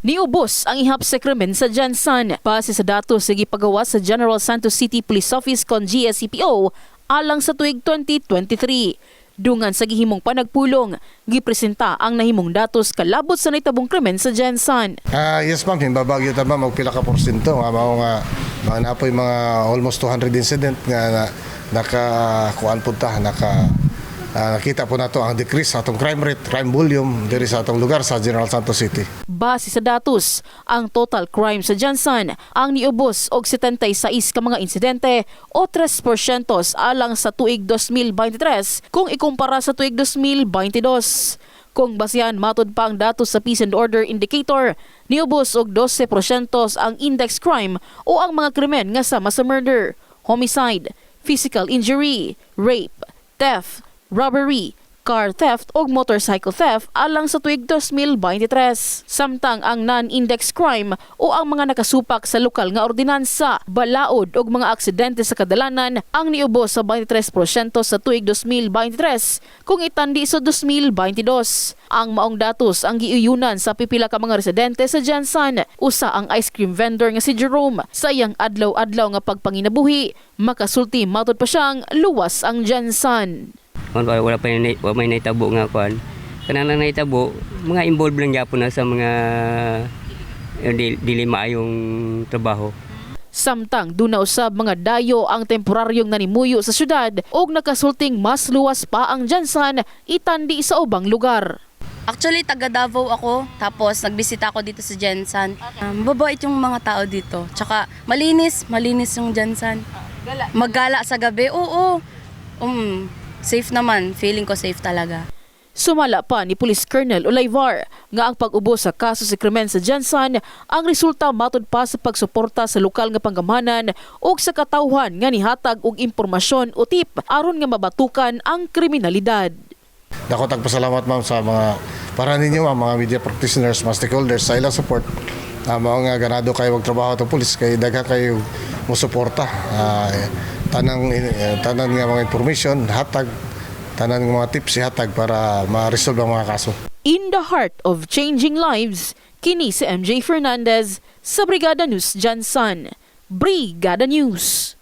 Niubos ang ihap sa krimen sa Jansan. Base sa datos sa gipagawa sa General Santos City Police Office kon GSCPO alang sa tuig 2023. Dungan sa gihimong panagpulong, gipresenta ang nahimong datos kalabot sa naitabong krimen sa Jansan. Ah, yes ma'am, himbabagyo ta ma'am og pila ka porsyento nga mao nga mga napoy mga almost 200 incident nga na, naka kuan pud ta naka ah, nakita po nato ang decrease sa atong crime rate, crime volume diri sa atong lugar sa General Santos City. Base sa datos, ang total crime sa Jansan ang niubos og 76 ka mga insidente o 3% alang sa tuig 2023 kung ikumpara sa tuig 2022. Kung basihan matod pa ang datos sa Peace and Order Indicator, niubos og 12% ang index crime o ang mga krimen nga sama sa murder, homicide, physical injury, rape, theft, robbery, car theft o motorcycle theft alang sa tuig 2023. Samtang ang non-index crime o ang mga nakasupak sa lokal nga ordinansa, balaod o mga aksidente sa kadalanan ang niubos sa 23% sa tuig 2023 kung itandi sa 2022. Ang maong datos ang giuyunan sa pipila ka mga residente sa Jansan. Usa ang ice cream vendor nga si Jerome sa iyang adlaw-adlaw nga pagpanginabuhi, makasulti matod pa siyang luwas ang Jansan. Kung wala, wala pa yung, wala may naitabo nga kuan. Kanang lang naitabo, mga involved lang gyapon na sa mga eh, di, dili maayong trabaho. Samtang duna usab mga dayo ang temporaryong nanimuyo sa syudad ug nakasulting mas luwas pa ang Jansan itandi sa ubang lugar. Actually, taga Davao ako. Tapos, nagbisita ako dito sa Jensan. Um, mababait yung mga tao dito. Tsaka, malinis. Malinis yung Jensan. Maggala sa gabi. Oo. Um, safe naman. Feeling ko safe talaga. Sumala pa ni Police Colonel Olivar nga ang pag-ubos sa kaso sa krimen sa Jansan ang resulta matod pa sa pagsuporta sa lokal nga panggamhanan ug sa katawhan nga nihatag og impormasyon o tip aron nga mabatukan ang kriminalidad. Dako tagpasalamat ma'am sa mga para ninyo ma'am, mga media practitioners, mga stakeholders sa ilang support. Uh, mao nga ganado kayo magtrabaho atong pulis kay daghan kayo mo suporta. Ah, tanang eh, tanan nga mga information hatag tanan nga mga tips ihatag para ma-resolve ang mga kaso. In the heart of changing lives, kini si MJ Fernandez sa Brigada News Jansan. Brigada News.